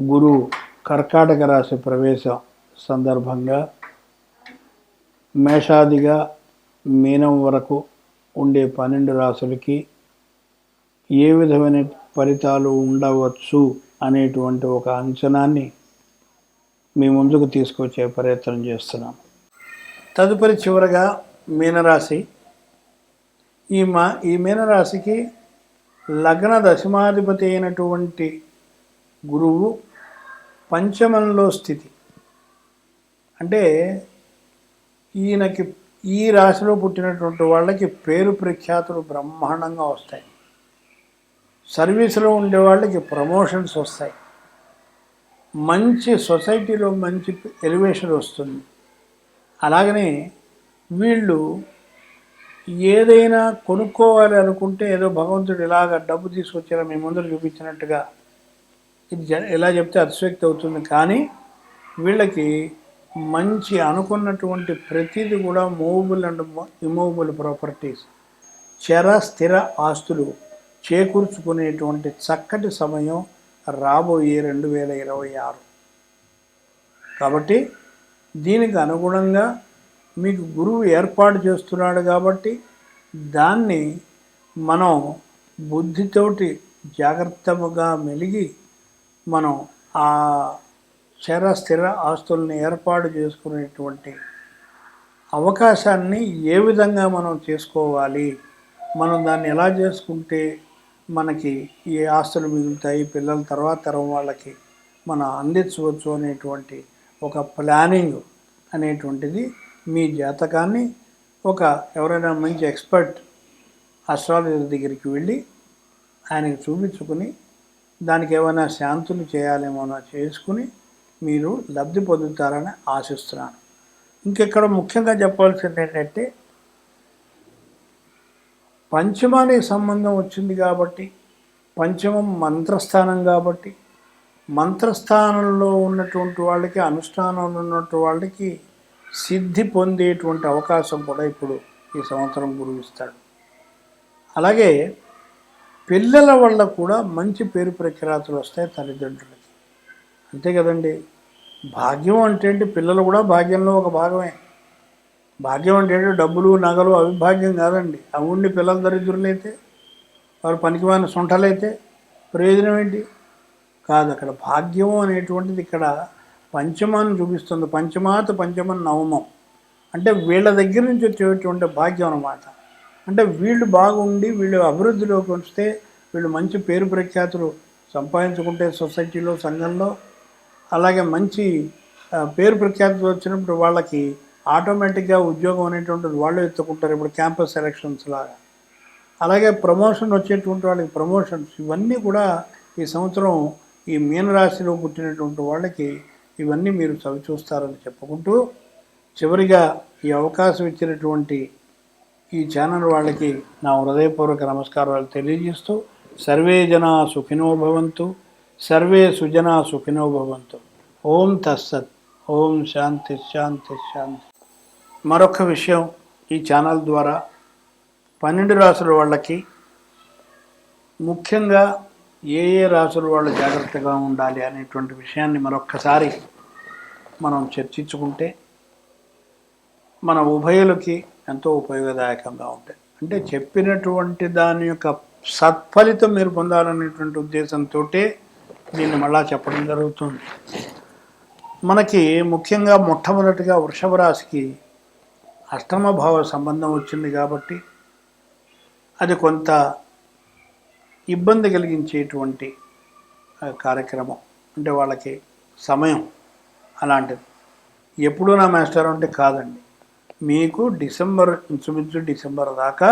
గురు కర్కాటక రాశి ప్రవేశం సందర్భంగా మేషాదిగా మీనం వరకు ఉండే పన్నెండు రాశులకి ఏ విధమైన ఫలితాలు ఉండవచ్చు అనేటువంటి ఒక అంచనాన్ని మీ ముందుకు తీసుకొచ్చే ప్రయత్నం చేస్తున్నాం. తదుపరి చివరగా మీనరాశి. ఈ మా ఈ మీనరాశికి లగ్న దశమాధిపతి అయినటువంటి గురువు పంచమంలో స్థితి. అంటే ఈయనకి ఈ రాశిలో పుట్టినటువంటి వాళ్ళకి పేరు ప్రఖ్యాతులు బ్రహ్మాండంగా వస్తాయి. సర్వీసులో ఉండే వాళ్ళకి ప్రమోషన్స్ వస్తాయి. మంచి సొసైటీలో మంచి ఎలివేషన్ వస్తుంది. అలాగనే వీళ్ళు ఏదైనా కొనుక్కోవాలి అనుకుంటే ఏదో భగవంతుడు ఇలాగ డబ్బు తీసుకొచ్చేలా మీ ముందర చూపించినట్టుగా ఇది ఎలా చెప్తే అతిశక్తి అవుతుంది. కానీ వీళ్ళకి మంచి అనుకున్నటువంటి ప్రతిదీ కూడా మూవబుల్ అండ్ ఇమూవబుల్ ప్రాపర్టీస్ చర స్థిర ఆస్తులు చేకూర్చుకునేటువంటి చక్కటి సమయం రాబోయే రెండు వేల ఇరవై ఆరు. కాబట్టి దీనికి అనుగుణంగా మీకు గురువు ఏర్పాటు చేస్తున్నాడు కాబట్టి దాన్ని మనం బుద్ధితోటి జాగ్రత్తగా మెలిగి మనం ఆ చర స్థిర ఆస్తుల్ని ఏర్పాటు చేసుకునేటువంటి అవకాశాన్ని ఏ విధంగా మనం చేసుకోవాలి మనం దాన్ని ఎలా చేసుకుంటే మనకి ఏ ఆస్తులు మిగులుతాయి పిల్లల తర్వాత తరం వాళ్ళకి మనం అందించవచ్చు అనేటువంటి ఒక ప్లానింగ్ అనేటువంటిది మీ జాతకాన్ని ఒక ఎవరైనా మంచి ఎక్స్పర్ట్ అస్ట్రాలజర్ దగ్గరికి వెళ్ళి ఆయనకు చూపించుకుని దానికి ఏమైనా శాంతులు చేయాలేమోనో చేసుకుని మీరు లబ్ధి పొందుతారని ఆశిస్తున్నాను. ఇంకెక్కడ ముఖ్యంగా చెప్పాల్సింది ఏంటంటే పంచమానికి సంబంధం వచ్చింది కాబట్టి పంచమం మంత్రస్థానం కాబట్టి మంత్రస్థానంలో ఉన్నటువంటి వాళ్ళకి అనుష్ఠానంలో ఉన్నటువంటి వాళ్ళకి సిద్ధి పొందేటువంటి అవకాశం కూడా ఇప్పుడు ఈ సంవత్సరం గురువు అలాగే పిల్లల వల్ల కూడా మంచి పేరు ప్రఖ్యాతులు వస్తాయి తల్లిదండ్రులకి. అంతే కదండి. భాగ్యం అంటే ఏంటి? పిల్లలు కూడా భాగ్యంలో ఒక భాగమే. భాగ్యం అంటే ఏంటి? డబ్బులు నగలు అవిభాగ్యం కాదండి. అవి ఉండి పిల్లలు దరిద్రులైతే వారు పనికిమాలిన సొంటలైతే ప్రయోజనం ఏంటి? కాదు అక్కడ భాగ్యం అనేటువంటిది ఇక్కడ పంచమాన్ని చూపిస్తుంది. పంచమాత పంచమం నవమం. అంటే వీళ్ళ దగ్గర నుంచి వచ్చేటువంటి భాగ్యం అన్నమాట. అంటే వీళ్ళు బాగుండి వీళ్ళు అభివృద్ధిలోకి వస్తే వీళ్ళు మంచి పేరు ప్రఖ్యాతులు సంపాదించుకుంటే సొసైటీలో సంఘంలో అలాగే మంచి పేరు ప్రఖ్యాతులు వచ్చినప్పుడు వాళ్ళకి ఆటోమేటిక్గా ఉద్యోగం అనేటువంటిది వాళ్ళు ఎత్తుకుంటారు. ఇప్పుడు క్యాంపస్ సెలక్షన్స్ లాగా. అలాగే ప్రమోషన్ వచ్చేటువంటి వాళ్ళకి ప్రమోషన్స్ ఇవన్నీ కూడా ఈ సంవత్సరం ఈ మీనరాశిలో పుట్టినటువంటి వాళ్ళకి ఇవన్నీ మీరు చవి చూస్తారని చెప్పుకుంటూ చివరిగా ఈ అవకాశం ఇచ్చినటువంటి ఈ ఛానల్ వాళ్ళకి నా హృదయపూర్వక నమస్కారాలు తెలియజేస్తూ సర్వే జనా సుఖినో భవంతు సర్వే సుజనా సుఖినో భవంతు. ఓం తస్సత్ ఓం శాంతి శాంతి శాంతి. మరొక విషయం ఈ ఛానల్ ద్వారా పన్నెండు రాసుల వాళ్ళకి ముఖ్యంగా ఏ ఏ రాసుల వాళ్ళు జాగ్రత్తగా ఉండాలి అనేటువంటి విషయాన్ని మరొక్కసారి మనం చర్చించుకుంటే మన ఉభయులకి ఎంతో ఉపయోగదాయకంగా ఉంటాయి. అంటే చెప్పినటువంటి దాని యొక్క సత్ఫలితం మీరు పొందాలనేటువంటి ఉద్దేశంతో దీన్ని మళ్ళా చెప్పడం జరుగుతుంది. మనకి ముఖ్యంగా మొట్టమొదటిగా వృషభ రాశికి అష్టమ భావ సంబంధం వచ్చింది కాబట్టి అది కొంత ఇబ్బంది కలిగించేటువంటి కార్యక్రమం. అంటే వాళ్ళకి సమయం అలాంటిది. ఎప్పుడూ నా మాస్టర్ అంటే కాదండి. మీకు డిసెంబర్ ఇంచుమించు డిసెంబర్ దాకా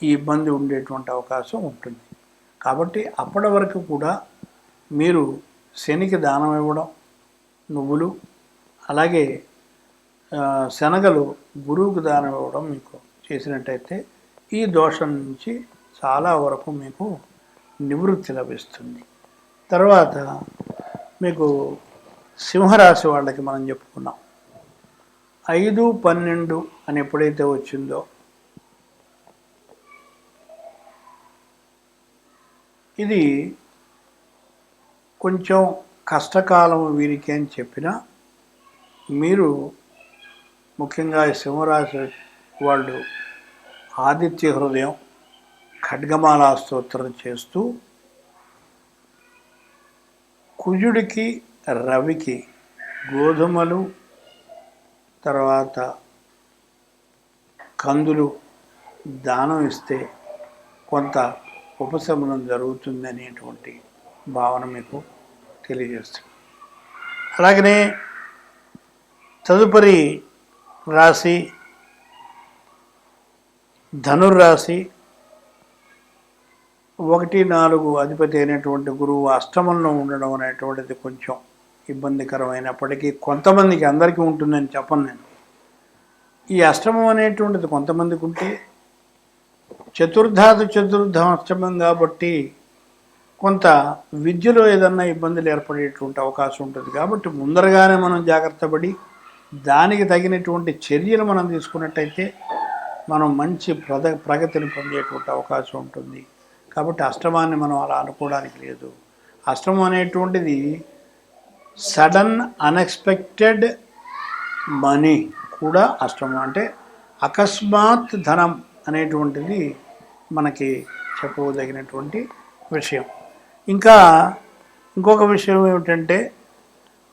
ఈ ఇబ్బంది ఉండేటువంటి అవకాశం ఉంటుంది. కాబట్టి అప్పటి వరకు కూడా మీరు శనికి దానం ఇవ్వడం నువ్వులు అలాగే శనగలు గురువుకు దానం ఇవ్వడం మీకు చేసినట్టయితే ఈ దోషం నుంచి చాలా వరకు మీకు నివృత్తి లభిస్తుంది. తర్వాత మీకు సింహరాశి వాళ్ళకి మనం చెప్పుకున్నాం. ఐదు పన్నెండు అని ఎప్పుడైతే వచ్చిందో? ఇది కొంచెం కష్టకాలం వీరికి అని చెప్పినా మీరు ముఖ్యంగా సింహరాశి వాళ్ళు ఆదిత్య హృదయం ఖడ్గమాలా స్తోత్రం చేస్తూ కుజుడికి రవికి గోధుమలు తర్వాత కందులు దానం ఇస్తే కొంత ఉపశమనం జరుగుతుంది అనేటువంటి భావన మీకు తెలియజేస్తుంది. అలాగనే తదుపరి రాశి ధనుర్రాశి ఒకటి నాలుగు అధిపతి అయినటువంటి గురువు అష్టమంలో ఉండడం అనేటువంటిది కొంచెం ఇబ్బందికరమైనప్పటికీ కొంతమందికి అందరికీ ఉంటుందని చెప్పను నేను. ఈ అష్టమం అనేటువంటిది కొంతమందికి ఉంటే చతుర్థాది చతుర్థం అష్టమం కాబట్టి కొంత విద్యలో ఏదన్నా ఇబ్బందులు ఏర్పడేటువంటి అవకాశం ఉంటుంది. కాబట్టి ముందరగానే మనం జాగ్రత్త పడి దానికి తగినటువంటి చర్యలు మనం తీసుకున్నట్టయితే మనం మంచి ప్రద ప్రగతిని పొందేటువంటి అవకాశం ఉంటుంది. కాబట్టి అష్టమాన్ని మనం అలా అనుకోవడానికి లేదు. అష్టమం అనేటువంటిది సడన్ అన్ఎక్స్పెక్టెడ్ మనీ కూడా అష్టమం. అంటే అకస్మాత్ ధనం అనేటువంటిది మనకి చెప్పదగినటువంటి విషయం. ఇంకా ఇంకొక విషయం ఏమిటంటే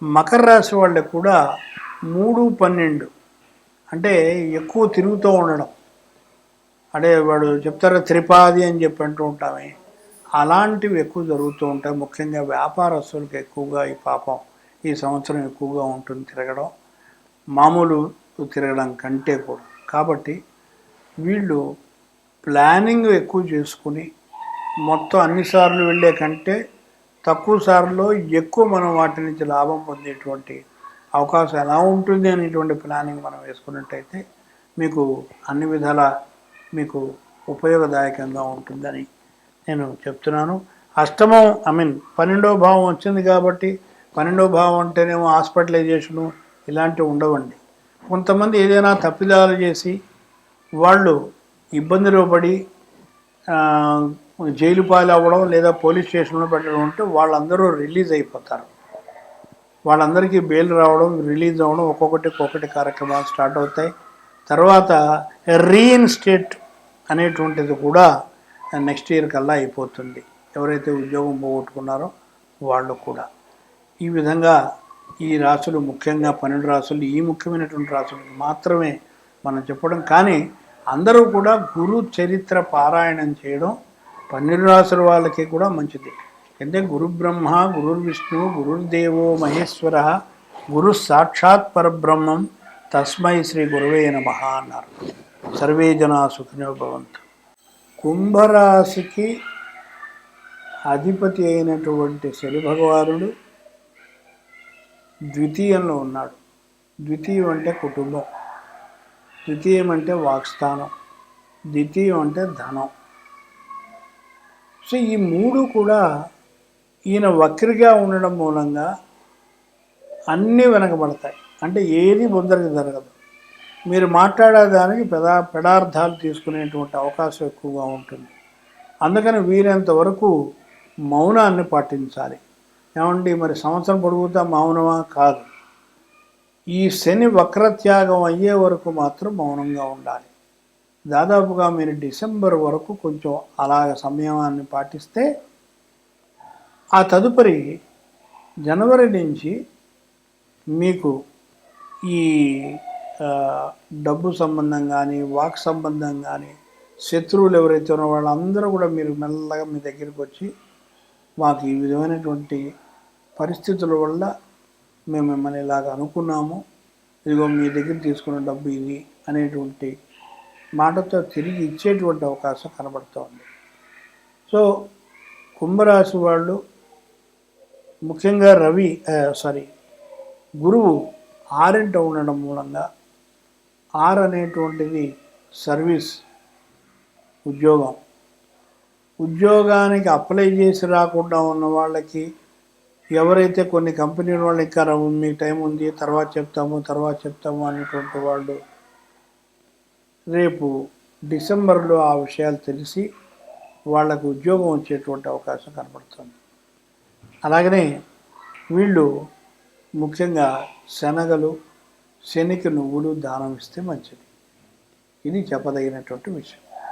మకర రాశి వాళ్ళకి కూడా మూడు పన్నెండు. అంటే ఎక్కువ తిరుగుతూ ఉండడం. అంటే వాడు చెప్తారు త్రిపాది అని చెప్పి అంటూ ఉంటామే. అలాంటివి ఎక్కువ జరుగుతూ ఉంటాయి. ముఖ్యంగా వ్యాపారస్తులకు ఎక్కువగా ఈ పాపం. ఈ సంవత్సరం ఎక్కువగా ఉంటుంది తిరగడం మామూలు తిరగడం కంటే కూడా. కాబట్టి వీళ్ళు ప్లానింగ్ ఎక్కువ చేసుకుని మొత్తం అన్నిసార్లు వెళ్ళే కంటే తక్కువ సార్లు ఎక్కువ మనం వాటి నుంచి లాభం పొందేటువంటి అవకాశం ఎలా ఉంటుంది అనేటువంటి ప్లానింగ్ మనం వేసుకున్నట్టయితే మీకు అన్ని విధాల మీకు ఉపయోగదాయకంగా ఉంటుందని నేను చెప్తున్నాను. అష్టమం ఐ మీన్ పన్నెండో భావం వచ్చింది కాబట్టి పన్నెండో భావం అంటేనేమో హాస్పిటలైజేషను ఇలాంటివి ఉండవండి. కొంతమంది ఏదైనా తప్పిదాలు చేసి వాళ్ళు ఇబ్బందిలో పడి జైలు పాలు అవ్వడం లేదా పోలీస్ స్టేషన్లో పెట్టడం ఉంటే వాళ్ళందరూ రిలీజ్ అయిపోతారు. వాళ్ళందరికీ బెయిల్ రావడం రిలీజ్ అవ్వడం ఒక్కొక్కటి ఒక్కొక్కటి కార్యక్రమాలు స్టార్ట్ అవుతాయి. తర్వాత రీఇన్స్టేట్ అనేటువంటిది కూడా నెక్స్ట్ ఇయర్ కల్లా అయిపోతుంది. ఎవరైతే ఉద్యోగం పోగొట్టుకున్నారో వాళ్ళు కూడా. ఈ విధంగా ఈ రాసులు ముఖ్యంగా పన్నెండు రాసులు ఈ ముఖ్యమైనటువంటి రాసులు మాత్రమే మనం చెప్పడం. కానీ అందరూ కూడా గురు చరిత్ర పారాయణం చేయడం పన్నెండు రాసుల వాళ్ళకి కూడా మంచిది. అంటే గురు బ్రహ్మ గురు విష్ణు గురుర్దేవో మహేశ్వర గురు సాక్షాత్ పరబ్రహ్మం తస్మై శ్రీ గురువే నమ అన్నారు. సర్వే జనా సుఖినో భవంతు. కుంభరాశికి అధిపతి అయినటువంటి శని భగవానుడు ద్వితీయంలో ఉన్నాడు. ద్వితీయం అంటే కుటుంబం. ద్వితీయం అంటే వాక్స్థానం. ద్వితీయం అంటే ధనం. సో ఈ మూడు కూడా ఈయన వక్రిగా ఉండడం మూలంగా అన్నీ వెనకబడతాయి. అంటే ఏది ముందరికి జరగదు. మీరు మాట్లాడేదానికి పెదా పెడార్థాలు తీసుకునేటువంటి అవకాశం ఎక్కువగా ఉంటుంది. అందుకని వీలైనంత వరకు మౌనాన్ని పాటించాలి. ఏమండి మరి సంవత్సరం పొడుగుతా మౌనమా? కాదు. ఈ శని వక్రత్యాగం అయ్యే వరకు మాత్రం మౌనంగా ఉండాలి. దాదాపుగా మీరు డిసెంబర్ వరకు కొంచెం అలాగ సంయమాన్ని పాటిస్తే ఆ తదుపరి జనవరి నుంచి మీకు ఈ డబ్బు సంబంధం కానీ వాక్ సంబంధం కానీ శత్రువులు ఎవరైతే ఉన్నారో వాళ్ళందరూ కూడా మీరు మెల్లగా మీ దగ్గరికి వచ్చి మాకు ఈ విధమైనటువంటి పరిస్థితుల వల్ల మేము మిమ్మల్ని ఇలాగ అనుకున్నాము. ఇదిగో మీ దగ్గర తీసుకున్న డబ్బు ఇది అనేటువంటి మాటతో తిరిగి ఇచ్చేటువంటి అవకాశం కనబడుతోంది సో కుంభరాశి వాళ్ళు ముఖ్యంగా రవి సారీ గురువు ఆరింట ఉండడం మూలంగా ఆర్ అనేటువంటిది సర్వీస్ ఉద్యోగం. ఉద్యోగానికి అప్లై చేసి రాకుండా ఉన్న వాళ్ళకి ఎవరైతే కొన్ని కంపెనీల వాళ్ళు ఇంకా మీకు టైం ఉంది తర్వాత చెప్తాము తర్వాత చెప్తాము అనేటువంటి వాళ్ళు రేపు డిసెంబర్లో ఆ విషయాలు తెలిసి వాళ్ళకు ఉద్యోగం వచ్చేటువంటి అవకాశం కనపడుతుంది అలాగనే వీళ్ళు ముఖ్యంగా శనగలు శనికి నువ్వులు దానం ఇస్తే మంచిది. ఇది చెప్పదగినటువంటి విషయం.